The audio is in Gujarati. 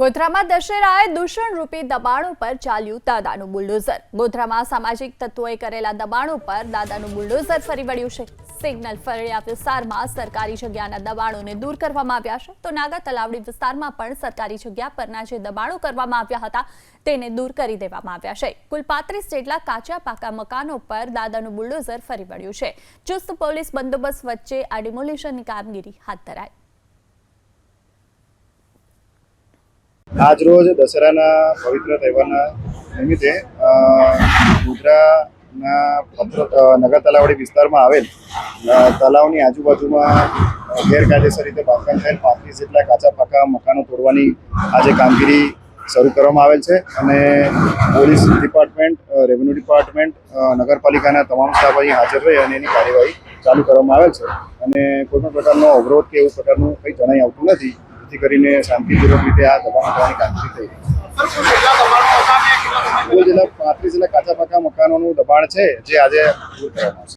ગોધરામાં દશેરાએ દૂષણ રૂપી દબાણો પર ચાલ્યું દાદાનું બુલડોઝર. ગોધરામાં સામાજિક તત્વોએ કરેલા દબાણો પર દાદાનું બુલડોઝર ફરી વળ્યું છે. સિગ્નલ ફળિયા વિસ્તારમાં સરકારી જગ્યાના દબાણોને દૂર કરવામાં આવ્યા છે. તો નાગા તલાવડી વિસ્તારમાં પણ સરકારી જગ્યા પરના જે દબાણો કરવામાં આવ્યા હતા, તેને દૂર કરી દેવામાં આવ્યા છે. કુલ પાંત્રીસ જેટલા કાચા પાકા મકાનો પર દાદાનું બુલડોઝર ફરી વળ્યું છે. ચુસ્ત પોલીસ બંદોબસ્ત વચ્ચે આ ડિમોલિશનની કામગીરી હાથ ધરાઈ. આજ રોજ દશેરાના પવિત્ર તહેવારના નિમિત્તે ગોધરાના નગર તલાવડી વિસ્તારમાં આવેલ તલાવની આજુબાજુમાં ગેરકાયદેસર રીતે બાંધકામ થયેલ પાંત્રીસ જેટલા કાચા પાકા મકાનો તોડવાની આજે કામગીરી શરૂ કરવામાં આવેલ છે અને પોલીસ ડિપાર્ટમેન્ટ રેવન્યુ ડિપાર્ટમેન્ટ નગરપાલિકાના તમામ સ્ટાફ અહીં હાજર રહી અને એની કાર્યવાહી ચાલુ કરવામાં આવેલ છે. અને કોઈપણ પ્રકારનો અવરોધ કે એવું પ્રકારનું કંઈ જણાઈ આવતું નથી જેથી કરીને શાંતિપૂર્વક રીતે આ દબાણ કરવાની કામગીરી થઈ. રહી છે પાંત્રીસ જેટલા કાચા પાકા મકાનોનું દબાણ છે જે આજે દૂર કરવામાં આવશે